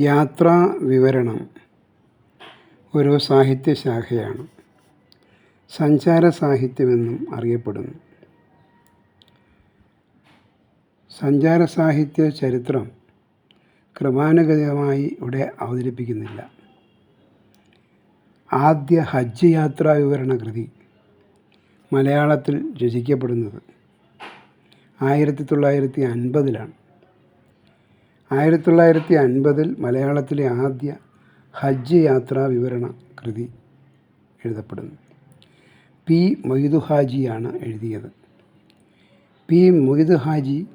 യാത്രാ വിവരണം ഒരു സാഹിത്യശാഖയാണ് സഞ്ചാര സാഹിത്യമെന്നും അറിയപ്പെടുന്നു. സഞ്ചാര സാഹിത്യ ചരിത്രം ക്രമാനുഗതമായി ഇവിടെ അവതരിപ്പിക്കുന്നില്ല. ആദ്യ ഹജ്ജ് യാത്രാ വിവരണ കൃതി മലയാളത്തിൽ രചിക്കപ്പെടുന്നത് ആയിരത്തി തൊള്ളായിരത്തി അൻപതിലാണ്. ആയിരത്തി തൊള്ളായിരത്തി അൻപതിൽ മലയാളത്തിലെ ആദ്യ ഹജ്ജ് യാത്രാ വിവരണ കൃതി എഴുതപ്പെടുന്നു. പി. മൊയ്തു ഹാജിയാണ് എഴുതിയത്. പി. മൊയ്തു ഹാജി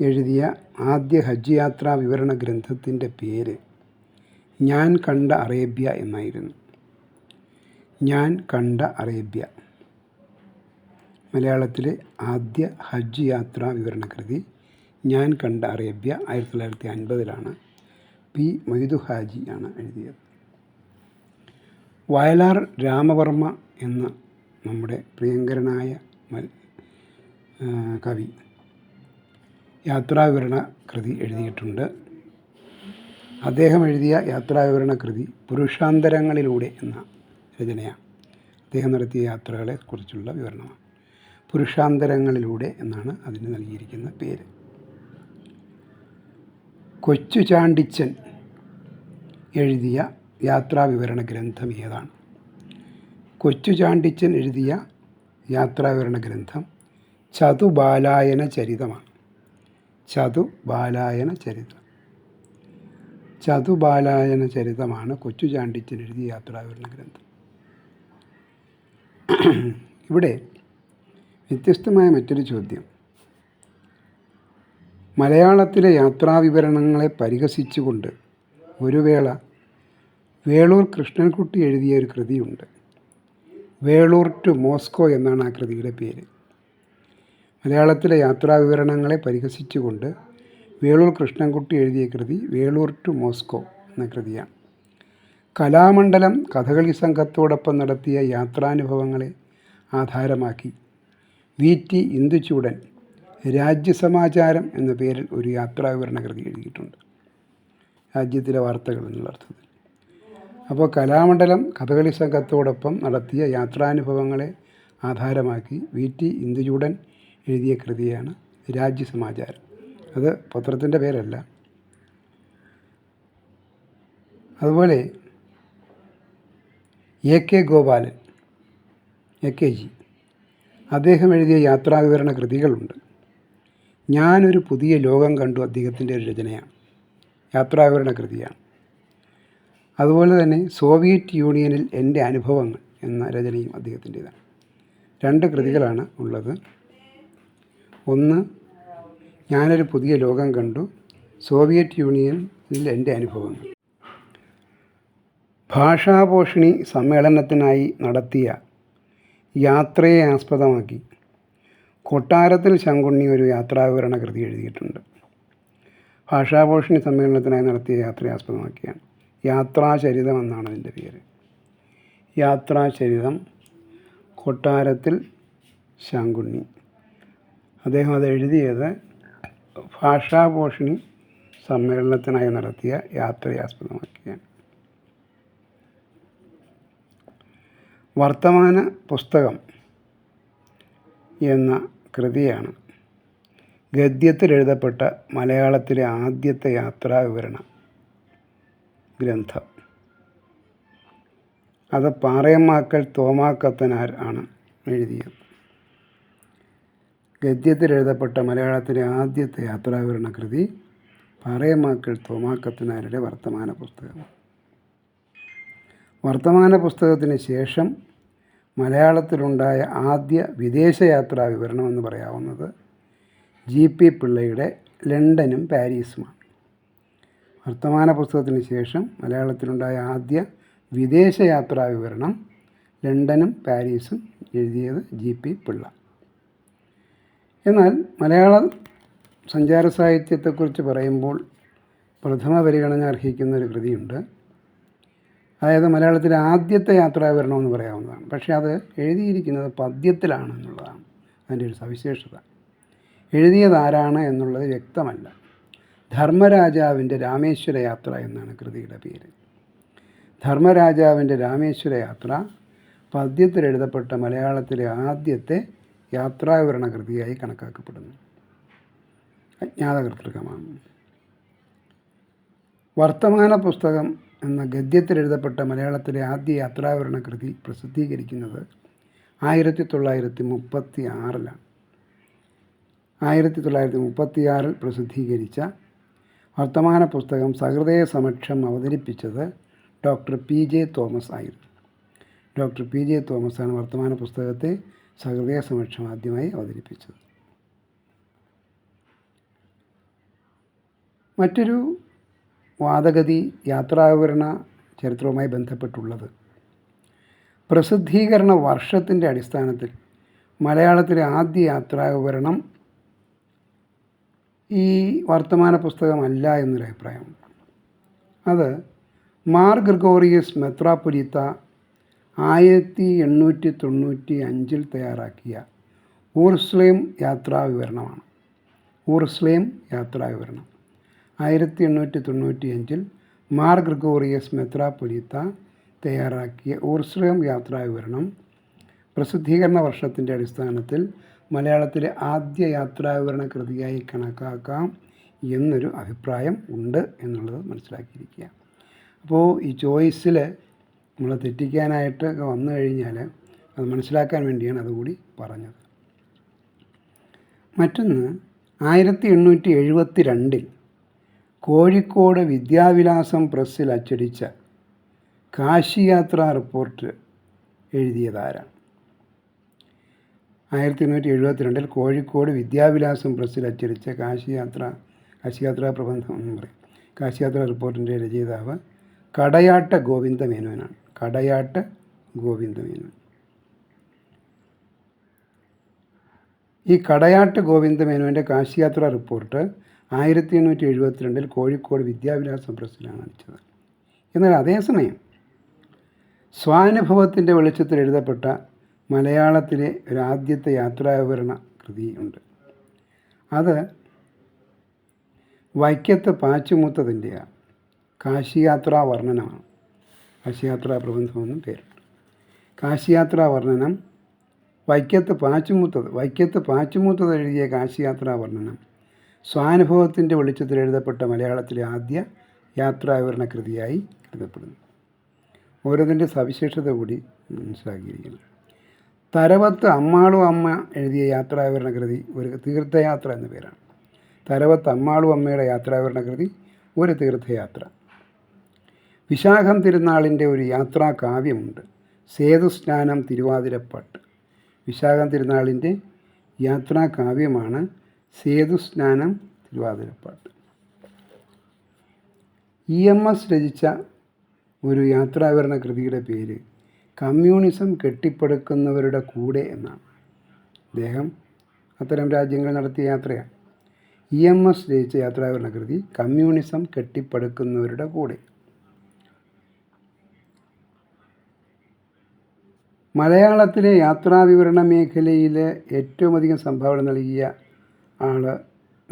എഴുതിയ ആദ്യ ഹജ്ജ് യാത്രാ വിവരണ ഗ്രന്ഥത്തിന്റെ പേര് ഞാൻ കണ്ട അറേബ്യ എന്നായിരുന്നു. ഞാൻ കണ്ട അറേബ്യ. മലയാളത്തിലെ ആദ്യ ഹജ്ജ് യാത്രാ വിവരണ കൃതി ഞാൻ കണ്ട അറേബ്യ ആയിരത്തി തൊള്ളായിരത്തി അൻപതിലാണ് പി മൊയ്തു ഹാജി ആണ് എഴുതിയത്. വയലാർ രാമവർമ്മ എന്ന നമ്മുടെ പ്രിയങ്കരനായ കവി യാത്രാവിവരണ കൃതി എഴുതിയിട്ടുണ്ട്. അദ്ദേഹം എഴുതിയ യാത്രാവിവരണ കൃതി പുരുഷാന്തരങ്ങളിലൂടെ എന്ന രചനയാണ്. അദ്ദേഹം നടത്തിയ യാത്രകളെ കുറിച്ചുള്ള വിവരണമാണ്. പുരുഷാന്തരങ്ങളിലൂടെ എന്നാണ് അതിന് നൽകിയിരിക്കുന്ന പേര്. കൊച്ചു ചാണ്ടിച്ചൻ എഴുതിയ യാത്രാവിവരണ ഗ്രന്ഥം ഏതാണ്? കൊച്ചു ചാണ്ടിച്ചൻ എഴുതിയ യാത്രാവിവരണ ഗ്രന്ഥം ചതുബാലായന ചരിതമാണ്. ചതുബാലായന ചരിതം. ചതുബാലായന ചരിതമാണ് കൊച്ചു ചാണ്ടിച്ചൻ എഴുതിയ യാത്രാവിവരണ ഗ്രന്ഥം. ഇവിടെ വ്യത്യസ്തമായ മറ്റൊരു ചോദ്യം. മലയാളത്തിലെ യാത്രാവിവരണങ്ങളെ പരിഹസിച്ചുകൊണ്ട് ഒരു വേള വേളൂർ കൃഷ്ണൻകുട്ടി എഴുതിയ ഒരു കൃതിയുണ്ട്. വേളൂർ ടു മോസ്കോ എന്നാണ് ആ കൃതിയുടെ പേര്. മലയാളത്തിലെ യാത്രാവിവരണങ്ങളെ പരിഹസിച്ചുകൊണ്ട് വേളൂർ കൃഷ്ണൻകുട്ടി എഴുതിയ കൃതി വേളൂർ ടു മോസ്കോ എന്ന കൃതിയാണ്. കലാമണ്ഡലം കഥകളി സംഘത്തോടൊപ്പം നടത്തിയ യാത്രാനുഭവങ്ങളെ ആധാരമാക്കി വി ടി ഇന്ദുചൂടൻ രാജ്യസമാചാരം എന്ന പേരിൽ ഒരു യാത്രാവിവരണ കൃതി എഴുതിയിട്ടുണ്ട്. രാജ്യത്തിലെ വാർത്തകൾ എന്നുള്ള അർത്ഥത്തിൽ. അപ്പോൾ കലാമണ്ഡലം കഥകളി സംഘത്തോടൊപ്പം നടത്തിയ യാത്രാനുഭവങ്ങളെ ആധാരമാക്കി വി. ടി. ഇന്ദുചൂടൻ എഴുതിയ കൃതിയാണ് രാജ്യസമാചാരം. അത് പത്രത്തിന്റെ പേരല്ല. അതുപോലെ A. K. Gopalan A. K. G. അദ്ദേഹം എഴുതിയ യാത്രാവിവരണ കൃതികളുണ്ട് ഞാനൊരു പുതിയ ലോകം കണ്ടു അദ്ദേഹത്തിന്റെ ഒരു രചനയാണ്. യാത്രാവിവരണ കൃതിയാണ്. അതുപോലെ തന്നെ സോവിയറ്റ് യൂണിയനിൽ എന്റെ അനുഭവങ്ങൾ എന്ന രചനയും അദ്ദേഹത്തിന്റെതാണ്. രണ്ട് കൃതികളാണ് ഉള്ളത്. ഒന്ന് ഞാനൊരു പുതിയ ലോകം കണ്ടു. സോവിയറ്റ് യൂണിയനിൽ എന്റെ അനുഭവങ്ങൾ. ഭാഷാപോഷിണി സമ്മേളനത്തിനായി നടത്തിയ യാത്രയെ ആസ്പദമാക്കി കൊട്ടാരത്തിൽ ശങ്കുണ്ണി ഒരു യാത്രാവിവരണ കൃതി എഴുതിയിട്ടുണ്ട്. ഭാഷാഭൂഷണി സമ്മേളനത്തിനായി നടത്തിയ യാത്രയെ ആസ്പദമാക്കിയാണ് യാത്രാചരിതം എന്നാണ് അതിന്റെ പേര്. യാത്രാചരിതം കൊട്ടാരത്തിൽ ശങ്കുണ്ണി. അദ്ദേഹം അത് എഴുതിയത് ഭാഷാഭൂഷണി സമ്മേളനത്തിനായി നടത്തിയ യാത്രയെ ആസ്പദമാക്കിയാണ് വർത്തമാന പുസ്തകം എന്ന കൃതിയാണ്. ഗദ്യത്തിൽ എഴുതപ്പെട്ട മലയാളത്തിലെ ആദ്യത്തെ യാത്രാ വിവരണ. ഗ്രന്ഥം. അത് പാറയമാക്കൽ തോമാക്കത്തനാർ ആണ് എഴുതിയത്. ഗദ്യത്തിൽ എഴുതപ്പെട്ട മലയാളത്തിലെ ആദ്യത്തെ യാത്രാവിവരണ കൃതി പാറയമാക്കൽ തോമാക്കത്തനാരുടെ വർത്തമാന പുസ്തകം വർത്തമാന പുസ്തകത്തിന് ശേഷം മലയാളത്തിലുണ്ടായ ആദ്യ വിദേശയാത്രാ വിവരണം എന്ന് പറയാവുന്നത് ജി പി പിള്ളയുടെ ലണ്ടനും പാരീസുമാണ്. വർത്തമാന പുസ്തകത്തിന് ശേഷം മലയാളത്തിലുണ്ടായ ആദ്യ വിദേശയാത്രാ വിവരണം ലണ്ടനും പാരീസും എഴുതിയത് ജി പി പിള്ള. എന്നാൽ മലയാള സഞ്ചാര സാഹിത്യത്തെക്കുറിച്ച് പറയുമ്പോൾ പ്രഥമ പരിഗണന അർഹിക്കുന്ന ഒരു കൃതിയുണ്ട്. അതായത് മലയാളത്തിലെ ആദ്യത്തെ യാത്രാവിവരണം എന്ന് പറയാവുന്നതാണ്. പക്ഷേ അത് എഴുതിയിരിക്കുന്നത് പദ്യത്തിലാണ് എന്നുള്ളതാണ് അതിന്റെ ഒരു സവിശേഷത. എഴുതിയത് ആരാണ് എന്നുള്ളത് വ്യക്തമല്ല. ധർമ്മരാജാവിന്റെ രാമേശ്വര യാത്ര എന്നാണ് കൃതിയുടെ പേര്. ധർമ്മരാജാവിന്റെ രാമേശ്വര യാത്ര പദ്യത്തിൽ എഴുതപ്പെട്ട മലയാളത്തിലെ ആദ്യത്തെ യാത്രാവിവരണ കൃതിയായി കണക്കാക്കപ്പെടുന്നു. അജ്ഞാതകൃതൃകമാണ് വർത്തമാന പുസ്തകം എന്ന ഗദ്യത്തിൽ എഴുതപ്പെട്ട മലയാളത്തിലെ ആദ്യ യാത്രാവരണ കൃതി പ്രസിദ്ധീകരിക്കുന്നത് ആയിരത്തി തൊള്ളായിരത്തി മുപ്പത്തി ആറിലാണ് ആയിരത്തി തൊള്ളായിരത്തി മുപ്പത്തി ആറിൽ പ്രസിദ്ധീകരിച്ച വർത്തമാന പുസ്തകം സഹൃദയ സമക്ഷം അവതരിപ്പിച്ചത് ഡോക്ടർ പി ജെ തോമസ് ആയിരുന്നു. ഡോക്ടർ പി ജെ തോമസാണ് വർത്തമാന പുസ്തകത്തെ സഹൃദയ സമക്ഷം ആദ്യമായി അവതരിപ്പിച്ചത്. മറ്റൊരു വാദഗതി യാത്രാവിവരണ ചരിത്രവുമായി ബന്ധപ്പെട്ടുള്ളത്. പ്രസിദ്ധീകരണ വർഷത്തിന്റെ അടിസ്ഥാനത്തിൽ മലയാളത്തിലെ ആദ്യ യാത്രാവിവരണം ഈ വർത്തമാന പുസ്തകമല്ല എന്നൊരു അഭിപ്രായം. അത് മാർ ഗ്രിഗോറിയസ് മെത്രാപൊലീത്ത ആയിരത്തി എണ്ണൂറ്റി തൊണ്ണൂറ്റി അഞ്ചിൽ തയ്യാറാക്കിയ ഊർസ്ലേം യാത്രാവിവരണമാണ്. ഊർസ്ലേം യാത്രാവിവരണം. ആയിരത്തി എണ്ണൂറ്റി തൊണ്ണൂറ്റി അഞ്ചിൽ മാർ ഗ്രിഗോറിയസ് മെത്രാപ്പൊലിത്ത തയ്യാറാക്കിയ ഊർസ്ലേം യാത്രാവിവരണം പ്രസിദ്ധീകരണ വർഷത്തിന്റെ അടിസ്ഥാനത്തിൽ മലയാളത്തിലെ ആദ്യ യാത്രാവിവരണ കൃതിയായി കണക്കാക്കാം എന്നൊരു അഭിപ്രായം ഉണ്ട് എന്നുള്ളത് മനസ്സിലാക്കിയിരിക്കുക. അപ്പോൾ ഈ ചോയ്സിൽ നമ്മൾ തെറ്റിക്കാനായിട്ട് വന്നു കഴിഞ്ഞാൽ അത് മനസ്സിലാക്കാൻ വേണ്ടിയാണ് അതുകൂടി പറഞ്ഞത്. മറ്റൊന്ന് ആയിരത്തി എണ്ണൂറ്റി എഴുപത്തി രണ്ടിൽ കോഴിക്കോട് വിദ്യാവിലാസം പ്രസ്സിൽ അച്ചടിച്ച കാശിയാത്രാ റിപ്പോർട്ട് എഴുതിയതാരാണ്? ആയിരത്തി എണ്ണൂറ്റി എഴുപത്തിരണ്ടിൽ കോഴിക്കോട് വിദ്യാവിലാസം പ്രസ്സിൽ അച്ചടിച്ച കാശിയാത്ര കാശിയാത്രാ പ്രബന്ധം എന്ന് പറയും. കാശിയാത്രാ റിപ്പോർട്ടിന്റെ രചയിതാവ് കടയാട്ട ഗോവിന്ദ മേനോനാണ് കടയാട്ട ഗോവിന്ദ മേനോൻ ഈ കടയാട്ട് ഗോവിന്ദ മേനോന്റെ കാശിയാത്രാ റിപ്പോർട്ട് ആയിരത്തി എണ്ണൂറ്റി എഴുപത്തിരണ്ടിൽ കോഴിക്കോട് വിദ്യാവിലാസം പ്രസ്സിലാണ് അടിച്ചത്. എന്നാൽ അതേസമയം സ്വാനുഭവത്തിന്റെ വെളിച്ചത്തിൽ എഴുതപ്പെട്ട മലയാളത്തിലെ ഒരാദ്യത്തെ യാത്രാവിവരണ കൃതിയുണ്ട് അത് വൈക്കത്ത് പാച്ചുമൂത്തതിന്റെയാണ് കാശിയാത്രാ വർണനമാണ്. കാശിയാത്രാ പ്രബന്ധമെന്നും പേരുണ്ട്. കാശിയാത്രാ വർണനം വൈക്കത്ത് പാച്ചുമൂത്തത് വൈക്കത്ത് പാച്ചുമൂത്തത് എഴുതിയ കാശിയാത്രാ വർണനം സ്വാനുഭവത്തിന്റെ വെളിച്ചത്തിൽ എഴുതപ്പെട്ട മലയാളത്തിലെ ആദ്യ യാത്രാവിവരണ കൃതിയായി കരുതപ്പെടുന്നു. ഓരോന്നിന്റെ സവിശേഷത കൂടി മനസ്സിലാക്കിയിരിക്കുന്നു. തരവത്ത് അമ്മാളു അമ്മ എഴുതിയ യാത്രാവിവരണ കൃതി ഒരു തീർത്ഥയാത്ര എന്ന പേരാണ്. തരവത്ത് അമ്മാളു അമ്മയുടെ യാത്രാവിവരണ കൃതി ഒരു തീർത്ഥയാത്ര. വിശാഖം തിരുനാളിന്റെ ഒരു യാത്രാ കാവ്യമുണ്ട് സേതുസ്നാനം തിരുവാതിരപ്പാട്ട്. വിശാഖം തിരുനാളിന്റെ യാത്രാ കാവ്യമാണ് സേതുസ്നാനം തിരുവാതിരപ്പാട്ട്. ഇ എം എസ് രചിച്ച ഒരു യാത്രാവരണ കൃതിയുടെ പേര് കമ്മ്യൂണിസം കെട്ടിപ്പടുക്കുന്നവരുടെ കൂടെ എന്നാണ്. അദ്ദേഹം അത്തരം രാജ്യങ്ങൾ നടത്തിയ യാത്രയാണ്. ഇ എം എസ് രചിച്ച യാത്രാവരണ കൃതി കമ്മ്യൂണിസം കെട്ടിപ്പടുക്കുന്നവരുടെ കൂടെ. മലയാളത്തിലെ യാത്രാവിവരണ മേഖലയിൽ ഏറ്റവും അധികം സംഭാവന നൽകിയ ആൾ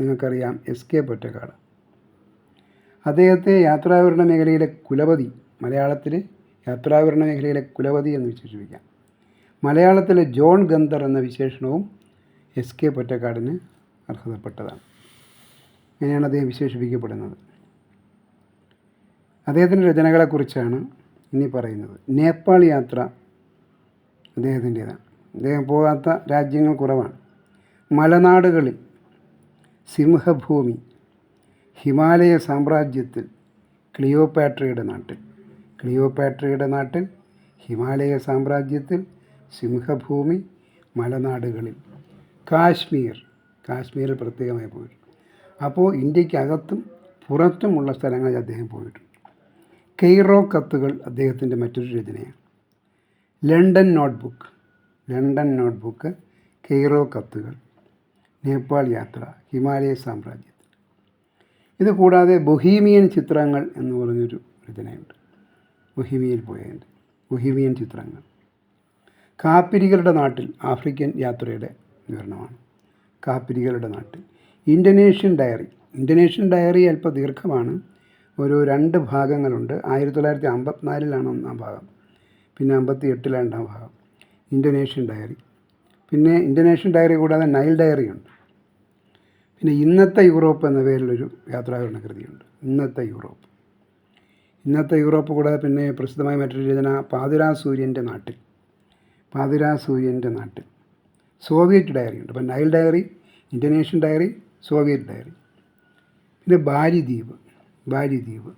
നിങ്ങൾക്കറിയാം എസ് കെ പൊറ്റക്കാട്. അദ്ദേഹത്തെ യാത്രാവിവരണ മേഖലയിലെ കുലപതി മലയാളത്തിൽ യാത്രാവിവരണ മേഖലയിലെ കുലപതി എന്ന് വിശേഷിപ്പിക്കാം. മലയാളത്തിലെ ജോൺ ഗന്ധർ എന്ന വിശേഷണവും എസ് കെ പൊറ്റക്കാടിന് അർഹതപ്പെട്ടതാണ്. അങ്ങനെയാണ് അദ്ദേഹം വിശേഷിപ്പിക്കപ്പെടുന്നത്. അദ്ദേഹത്തിന്റെ രചനകളെക്കുറിച്ചാണ് ഇനി പറയുന്നത്. നേപ്പാൾ യാത്ര അദ്ദേഹത്തിന്റേതാണ് അദ്ദേഹം പോകാത്ത രാജ്യങ്ങൾ കുറവാണ്. മലനാടുകളിൽ സിംഹഭൂമി ഹിമാലയ സാമ്രാജ്യത്തിൽ ക്ലിയോപാട്രയുടെ നാട്ടിൽ. ക്ലിയോപാട്രയുടെ നാട്ടിൽ ഹിമാലയ സാമ്രാജ്യത്തിൽ സിംഹഭൂമി മലനാടുകളിൽ. കാശ്മീർ കാശ്മീരിൽ പ്രത്യേകമായി പോയിട്ടുണ്ട്. അപ്പോൾ ഇന്ത്യക്കകത്തും പുറത്തുമുള്ള സ്ഥലങ്ങളിൽ അദ്ദേഹം പോയിട്ടുണ്ട്. കെയ്റോ കത്തുകൾ അദ്ദേഹത്തിന്റെ മറ്റൊരു രചനയാണ്. London notebook London notebook Cairo കത്തുകൾ. നേപ്പാൾ യാത്ര ഹിമാലയ സാമ്രാജ്യത്തിൽ. ഇത് കൂടാതെ ബൊഹീമിയൻ ചിത്രങ്ങൾ എന്ന് പറഞ്ഞൊരു രചനയുണ്ട്. ബൊഹീമിയയിൽ പോയതിന്റെ ബൊഹീമിയൻ ചിത്രങ്ങൾ. കാപ്പിരികളുടെ നാട്ടിൽ ആഫ്രിക്കൻ യാത്രയുടെ വിവരണമാണ്. കാപ്പിരികളുടെ നാട്ടിൽ. Indonesian diary. ഇന്തോനേഷ്യൻ ഡയറി അല്പം ദീർഘമാണ്. ഒരു രണ്ട് ഭാഗങ്ങളുണ്ട്. ആയിരത്തി തൊള്ളായിരത്തി അമ്പത്തിനാലിലാണ് ഒന്നാം ഭാഗം. പിന്നെ അമ്പത്തി എട്ടിലാണ് രണ്ടാം ഭാഗം. Indonesian diary. പിന്നെ ഇന്തോനേഷ്യൻ ഡയറി കൂടാതെ നൈൽ ഡയറി ഉണ്ട് പിന്നെ ഇന്നത്തെ യൂറോപ്പ് എന്ന പേരിലൊരു യാത്രാവിവരണ കൃതിയുണ്ട്. ഇന്നത്തെ യൂറോപ്പ്. ഇന്നത്തെ യൂറോപ്പ് കൂടാതെ പിന്നെ പ്രസിദ്ധമായ മറ്റൊരു രചന പാതിരാ സൂര്യന്റെ നാട്ടിൽ. പാതിരാ സൂര്യന്റെ നാട്ടിൽ. സോവിയറ്റ് ഡയറി ഉണ്ട്. അപ്പം Nile diary Indonesian diary Soviet diary. പിന്നെ ബാലിദ്വീപ് ബാലിദ്വീപ്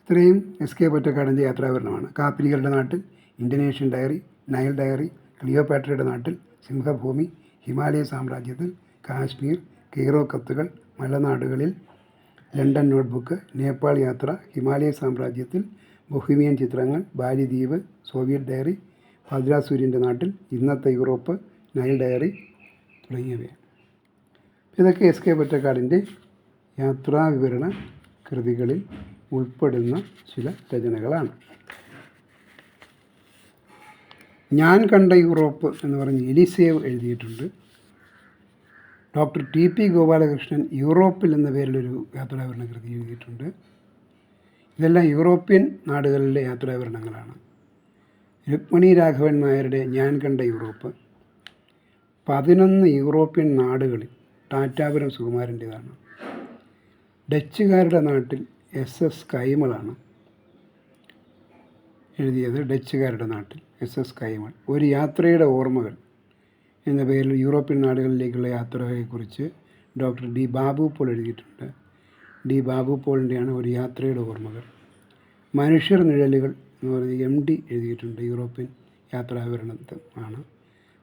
ഇത്രയും എസ് കെ പൊറ്റക്കാടിന്റെ യാത്രാവരണമാണ് കാപ്പിലികളുടെ നാട്ടിൽ ഇന്തോനേഷ്യൻ ഡയറി നൈൽ ഡയറി ക്ലിയോപാട്രയുടെ നാട്ടിൽ സിംഹഭൂമി ഹിമാലയ സാമ്രാജ്യത്തിൽ കാശ്മീർ കെയ്റോ കത്തുകൾ മലനാടുകളിൽ ലണ്ടൻ നോട്ട്ബുക്ക് നേപ്പാൾ യാത്ര ഹിമാലയ സാമ്രാജ്യത്തിൽ ബൊഹിമിയൻ ചിത്രങ്ങൾ ബാലിദ്വീപ് സോവിയറ്റ് ഡയറി ഭദ്രാ സൂര്യന്റെ നാട്ടിൽ ഇന്നത്തെ യൂറോപ്പ് നൈൽ ഡയറി തുടങ്ങിയവയാണ്. ഇതൊക്കെ എസ് കെ പൊറ്റക്കാടിന്റെ യാത്രാവിവരണ കൃതികളിൽ ഉൾപ്പെടുന്ന ചില രചനകളാണ്. ഞാൻ കണ്ട യൂറോപ്പ് എന്ന് പറഞ്ഞ് എലിസേവ് എഴുതിയിട്ടുണ്ട്. ഡോക്ടർ ടി പി ഗോപാലകൃഷ്ണൻ യൂറോപ്പിൽ എന്ന പേരിലൊരു യാത്രാവിവരണ കൃതി എഴുതിയിട്ടുണ്ട്. ഇതെല്ലാം യൂറോപ്യൻ നാടുകളിലെ യാത്രാവിവരണങ്ങളാണ് രുക്മിണി രാഘവൻ നായരുടെ ഞാൻ കണ്ട യൂറോപ്പ് പതിനൊന്ന് യൂറോപ്യൻ നാടുകളിൽ ടാറ്റാപുരം സുകുമാരന്റേതാണ്. ഡച്ചുകാരുടെ നാട്ടിൽ എസ് എസ് കൈമളാണ് എഴുതിയത് ഡച്ചുകാരുടെ നാട്ടിൽ. എസ് എസ് ഒരു യാത്രയുടെ ഓർമ്മകൾ എന്ന പേരിൽ യൂറോപ്യൻ നാടുകളിലേക്കുള്ള യാത്രയെക്കുറിച്ച് ഡോക്ടർ ഡി ബാബു പോൾ എഴുതിയിട്ടുണ്ട്. ഡി ബാബു പോളിന്റെയാണ് ഒരു യാത്രയുടെ ഓർമ്മകൾ. മനുഷ്യർ നിഴലുകൾ എന്ന് പറയുന്നത് എം ഡി എഴുതിയിട്ടുണ്ട്. യൂറോപ്യൻ യാത്രാവിവരണത്തിൽ ആണ്.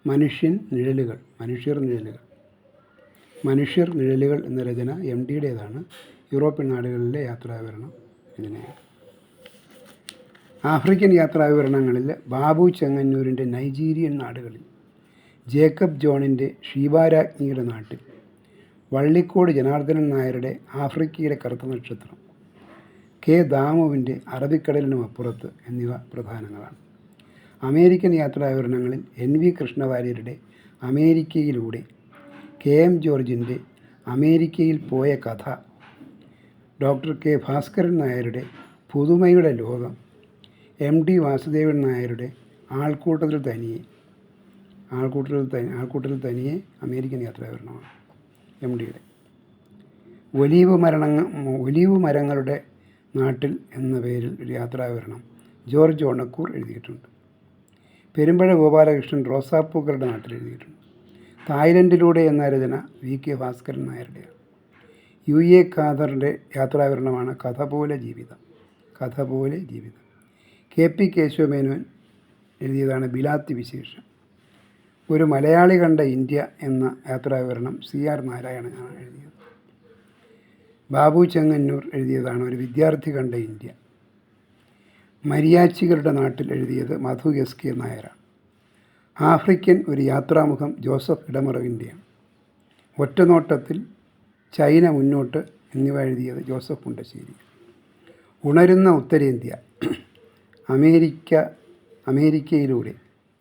മനുഷ്യൻ നിഴലുകൾ മനുഷ്യർ നിഴലുകൾ. മനുഷ്യർ നിഴലുകൾ എന്ന രചന എം ഡിയുടേതാണ്. യൂറോപ്യൻ നാടുകളിലെ യാത്രാവിവരണം ഇതിനെയാണ്. ആഫ്രിക്കൻ യാത്രാവിവരണങ്ങളിൽ ബാബു ചെങ്ങന്നൂരിന്റെ നൈജീരിയൻ നാടുകളിൽ ജേക്കബ് ജോണിന്റെ ഷീബാരാജ്ഞിയുടെ നാട്ടിൽ വള്ളിക്കോട് ജനാർദ്ദനൻ നായരുടെ ആഫ്രിക്കയിലെ കറുത്ത നക്ഷത്രം കെ ദാമുവിന്റെ അറബിക്കടലിനും അപ്പുറത്ത് എന്നിവ പ്രധാനങ്ങളാണ്. അമേരിക്കൻ യാത്രാവിവരണങ്ങളിൽ എൻ വി കൃഷ്ണവാര്യരുടെ അമേരിക്കയിലൂടെ കെ എം ജോർജിന്റെ അമേരിക്കയിൽ പോയ കഥ ഡോക്ടർ കെ ഭാസ്കരൻ നായരുടെ പുതുമയുടെ ലോകം എം ഡി വാസുദേവൻ നായരുടെ ആൾക്കൂട്ടത്തിൽ തനിയെ ആൾക്കൂട്ടത്തിൽ തനി ആൾക്കൂട്ടത്തിൽ തനിയെ അമേരിക്കൻ യാത്രാവിവരണമാണ് എം ഡിയുടെ. ഒലീവ് മരണങ്ങൾ ഒലീവ് മരങ്ങളുടെ നാട്ടിൽ എന്ന പേരിൽ ഒരു യാത്രാവിവരണം ജോർജ് ഓണക്കൂർ എഴുതിയിട്ടുണ്ട്. പെരുമ്പഴ ഗോപാലകൃഷ്ണൻ റോസാപ്പൂക്കളുടെ നാട്ടിൽ എഴുതിയിട്ടുണ്ട്. തായ്ലൻഡിലൂടെ എന്ന രചന വി കെ ഭാസ്കരൻ നായരുടെയാണ്. യു എ ഖാദറിന്റെ യാത്രാവിവരണമാണ് കഥ പോലെ ജീവിതം കഥ പോലെ ജീവിതം. കെ പി കേശവമേനോൻ എഴുതിയതാണ് ബിലാത്തി വിശേഷം. ഒരു മലയാളി കണ്ട ഇന്ത്യ എന്ന യാത്രാവിവരണം സി ആർ നാരായണനാണ് എഴുതിയത്. ബാബു ചെങ്ങന്നൂർ എഴുതിയതാണ് ഒരു വിദ്യാർത്ഥി കണ്ട ഇന്ത്യ. മരിയാച്ചികളുടെ നാട്ടിൽ എഴുതിയത് മധു എസ് കെ നായരാണ്. ആഫ്രിക്കൻ ഒരു യാത്രാമുഖം ജോസഫ് ഇടമറവിന്റെയാണ് ഒറ്റനോട്ടത്തിൽ ചൈന മുന്നോട്ട് എന്നിവ എഴുതിയത് ജോസഫ് മുണ്ടശ്ശേരി ഉണരുന്ന ഉത്തരേന്ത്യ അമേരിക്ക അമേരിക്കയിലൂടെ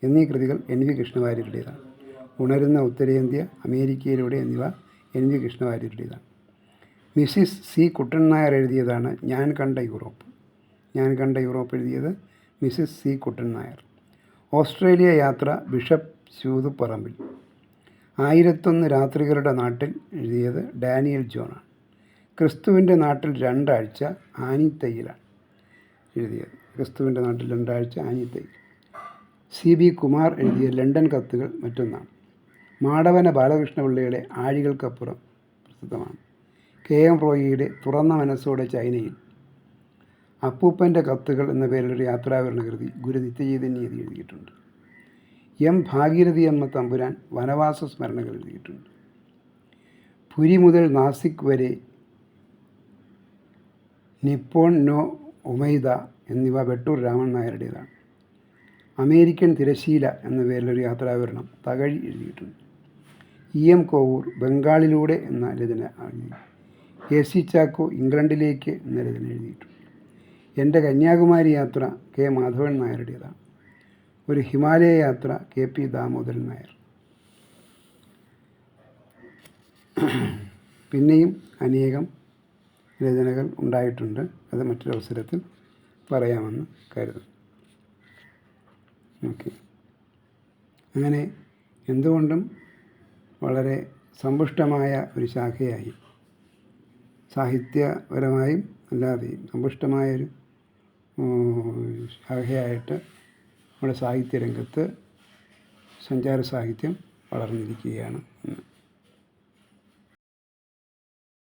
എന്നീ കൃതികൾ എൻ വി കൃഷ്ണവാര്യരുടേതാണ്. ഉണരുന്ന ഉത്തരേന്ത്യ അമേരിക്കയിലൂടെ എന്നിവ എൻ വി കൃഷ്ണവാര്യരുടേതാണ്. Mrs C. കുട്ടൻ നായർ എഴുതിയതാണ് ഞാൻ കണ്ട യൂറോപ്പ്. ഞാൻ കണ്ട യൂറോപ്പ് എഴുതിയത് Mrs C. Kuttan Nair Australia യാത്ര ബിഷപ്പ് ശൂതുപറമ്പിൽ ആയിരത്തൊന്ന് രാത്രികളുടെ നാട്ടിൽ എഴുതിയത് ഡാനിയൽ ജോണാണ്. ക്രിസ്തുവിന്റെ നാട്ടിൽ രണ്ടാഴ്ച ആനിത്തയ്യിലാണ് എഴുതിയത്. ക്രിസ്തുവിന്റെ നാട്ടിൽ രണ്ടാഴ്ച ആഞ്ഞിത്തേക്ക് സി. ബി കുമാർ എഴുതിയ ലണ്ടൻ കത്തുകൾ മറ്റൊന്നാണ്. മാടവന ബാലകൃഷ്ണപിള്ളയുടെ ആഴികൾക്കപ്പുറം പ്രസിദ്ധമാണ്. കെ. എം. റോയിയുടെ തുറന്ന മനസ്സോടെ ചൈനയിൽ അപ്പൂപ്പന്റെ കത്തുകൾ എന്ന പേരിലൊരു യാത്രാവിവരണ കൃതി ഗുരു നിത്യചൈതന്യ എഴുതിയിട്ടുണ്ട്. എം. ഭാഗീരഥി അമ്മ തമ്പുരാൻ വനവാസ സ്മരണകൾ എഴുതിയിട്ടുണ്ട്. പുരി മുതൽ നാസിക് വരെ നിപ്പോൺ നോ ഉമൈദ എന്നിവ വെട്ടൂർ രാമൻ നായരുടേതാണ്. അമേരിക്കൻ തിരശീല എന്ന പേരിലൊരു യാത്രാവിവരണം തകഴി എഴുതിയിട്ടുണ്ട്. ഇ എം കോവൂർ ബംഗാളിലൂടെ എന്ന രചന എഴുതി കെ സി ചാക്കോ ഇംഗ്ലണ്ടിലേക്ക് എന്ന രചന എഴുതിയിട്ടുണ്ട്. എന്റെ കന്യാകുമാരി യാത്ര കെ മാധവൻ നായരുടേതാണ്. ഒരു ഹിമാലയ യാത്ര കെ പി ദാമോദരൻ നായർ. പിന്നെയും അനേകം രചനകൾ ഉണ്ടായിട്ടുണ്ട്. അത് മറ്റൊരവസരത്തിൽ പറയാമെന്ന് കരുതുന്നു. ഓക്കെ. അങ്ങനെ എന്തുകൊണ്ടും വളരെ സമ്പുഷ്ടമായ ഒരു ശാഖയായി. സാഹിത്യപരമായും അല്ലാതെയും സമ്പുഷ്ടമായൊരു ശാഖയായിട്ട് നമ്മുടെ സാഹിത്യരംഗത്ത് സഞ്ചാര സാഹിത്യം വളർന്നിരിക്കുകയാണ് ഇന്ന്.